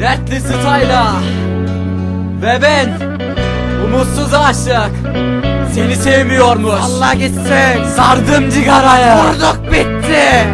Dertli Stayla Ve ben Umutsuz aşık. Seni sevmiyormuş. Allah gitsin. Sardım cigarayı Vurduk bitti.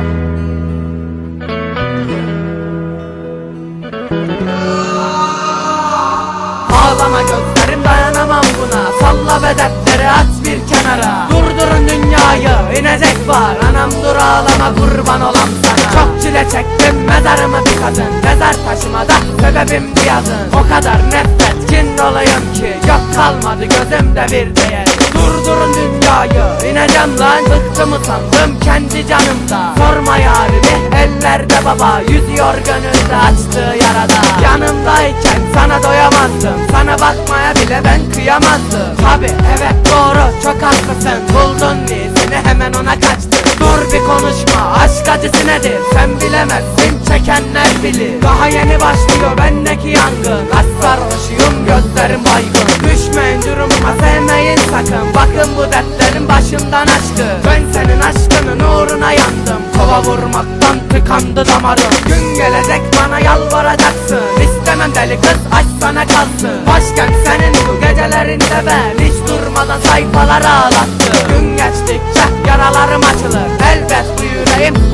Ağlama gözlerim dayanamam buna. Salla ve dertleri at bir kenara. Durdurun dünyayı inecek var. Anam dur ağlama kurban olam Çok çile çektim mezarımı bir kadın. Mezar taşımada sebebim bir yazın. O kadar nefret kin doluyum ki Yok kalmadı gözümde bir değer. Durdurun dünyayı ineceğim lan. Bıktım utandım kendi canımda. Sorma yarimi ellerde baba. Yüzüyor gönülde açtığı yarada. Yanımdayken sana doyamazdım. Sana bakmaya bile ben kıyamazdım. Tabi evet doğru. Çok haklısın. Buldun iyisini hemen ona kaçtın. Dur bir konuşma acısı nedir? Sen bilemezsin çekenler bilir. Daha yeni başlıyor bendeki yangın. Kaç sarhoşuyum gözlerim baygın. Düşmeyin durumuma sevmeyin sakın. Bakın bu dertlerin başımdan aşkı. Ben senin aşkının uğruna yandım. Kova vurmaktan tıkandı damarım. Gün gelecek bana yalvaracaksın. İstemem deli kız aşk sana kalsın. Başkent senin bu gecelerinde ben Hiç durmadan sayfaları ağlattı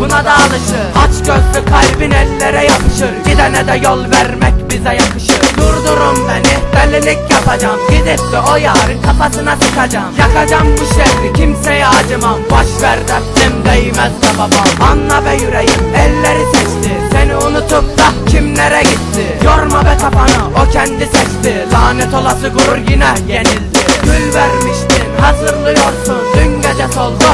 buna da alışır. Aç gözlü kalbin ellere yapışır. Gidene de yol vermek bize yakışır. Durdurun beni delilik yapacağım. Gidip de o yarın kafasına sıkacağım. Yakacağım bu şehri kimseye acımam. Boş ver dertlim değmez de babam. Anla be yüreğim elleri seçti. Seni unutup da kimlere gitti? Yorma be kafanı o kendi seçti. Lanet olası gurur yine yenildi. Gül vermiştin hazırlıyorsun. Dün gece soldu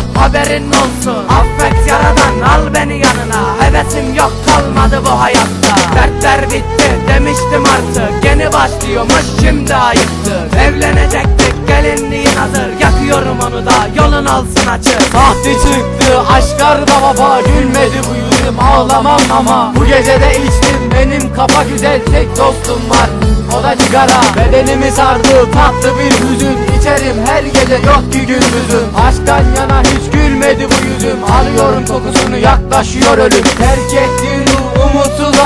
Dertler bitti demiştim artık. Yeni başlıyormuş şimdi ayıptır Evlenecektik gelinliğin hazır. Yakıyorum onu da yolun olsun açık. Sahte çıktı aşklar da baba. Gülmedi bu yüzüm ağlamam ama. Bu gecede içtim benim kafa güzel tek dostum var. O da sigara. Bedenimi sardı tatlı bir hüzün. İçerim her gece yok ki gündüzüm. Aşktan yana hiç gülmedi bu yüzüm. Arıyorum kokusunu yaklaşıyor ölüm. Terk ettiğin ruh umutsuz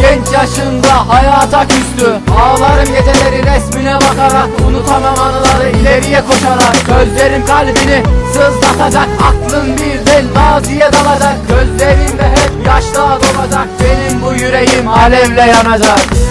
Genç yaşında hayata küstü. Ağlarım geceleri resmine bakarak Unutamam anıları ileriye koşarak. Gözlerim kalbini sızlatacak Aklın birden maziye dalacak. Gözlerinde hep yaşla dolacak Benim bu yüreğim alevle yanacak